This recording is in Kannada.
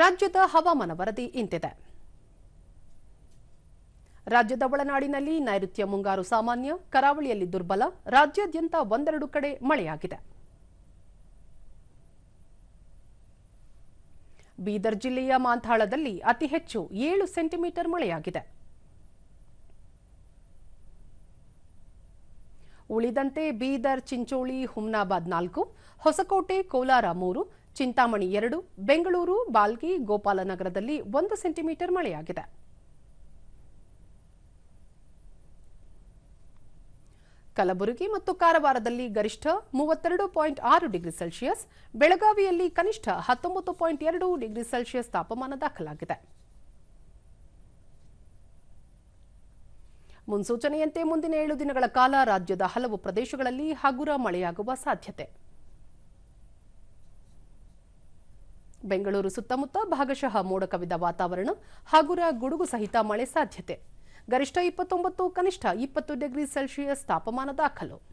ರಾಜ್ಯದ ಹವಾಮಾನ ವರದಿ ಇಂತಿದೆ. ರಾಜ್ಯದ ಒಳನಾಡಿನಲ್ಲಿ ನೈಋತ್ಯ ಮುಂಗಾರು ಸಾಮಾನ್ಯ, ಕರಾವಳಿಯಲ್ಲಿ ದುರ್ಬಲ, ರಾಜ್ಯಾದ್ಯಂತ ಒಂದೆರಡು ಕಡೆ ಮಳೆಯಾಗಿದೆ. ಬೀದರ್ ಜಿಲ್ಲೆಯ ಮಾಂಥಾಳದಲ್ಲಿ ಅತಿ ಹೆಚ್ಚು ಏಳು ಸೆಂಟಿಮೀಟರ್ ಮಳೆಯಾಗಿದೆ. ಉಳಿದಂತೆ ಬೀದರ್, ಚಿಂಚೋಳಿ, ಹುಮ್ನಾಬಾದ್ ನಾಲ್ಕು, ಹೊಸಕೋಟೆ, ಕೋಲಾರ ಮೂರು ಚಿಂತಾಮಣಿ ಎರಡು, ಬೆಂಗಳೂರು, ಬಾಲ್ಗಿ, ಗೋಪಾಲನಗರದಲ್ಲಿ ಒಂದು ಸೆಂಟಿಮೀಟರ್ ಮಳೆಯಾಗಿದೆ. ಕಲಬುರಗಿ ಮತ್ತು ಕಾರವಾರದಲ್ಲಿ ಗರಿಷ್ಠ ಮೂವತ್ತೆರಡು ಪಾಯಿಂಟ್ ಆರು ಡಿಗ್ರಿ ಸೆಲ್ಸಿಯಸ್, ಬೆಳಗಾವಿಯಲ್ಲಿ ಕನಿಷ್ಠ ಹತ್ತೊಂಬತ್ತು ಪಾಯಿಂಟ್ ಎರಡು ಡಿಗ್ರಿ ಸೆಲ್ಸಿಯಸ್ ತಾಪಮಾನ ದಾಖಲಾಗಿದೆ. ಮುನ್ಸೂಚನೆಯಂತೆ ಮುಂದಿನ ಏಳು ದಿನಗಳ ಕಾಲ ರಾಜ್ಯದ ಹಲವು ಪ್ರದೇಶಗಳಲ್ಲಿ ಹಗುರ ಮಳೆಯಾಗುವ ಸಾಧ್ಯತೆ. ಬೆಂಗಳೂರು ಸುತ್ತಮುತ್ತ ಭಾಗಶಃ ಮೋಡ ಕವಿದ ವಾತಾವರಣ ಹಗುರ ಗುಡುಗು ಸಹಿತ ಮಳೆ ಸಾಧ್ಯತೆ. ಗರಿಷ್ಠ ಇಪ್ಪತ್ತೊಂಬತ್ತು, ಕನಿಷ್ಠ ಇಪ್ಪತ್ತು ಡಿಗ್ರಿ ಸೆಲ್ಸಿಯಸ್ ತಾಪಮಾನ ದಾಖಲು.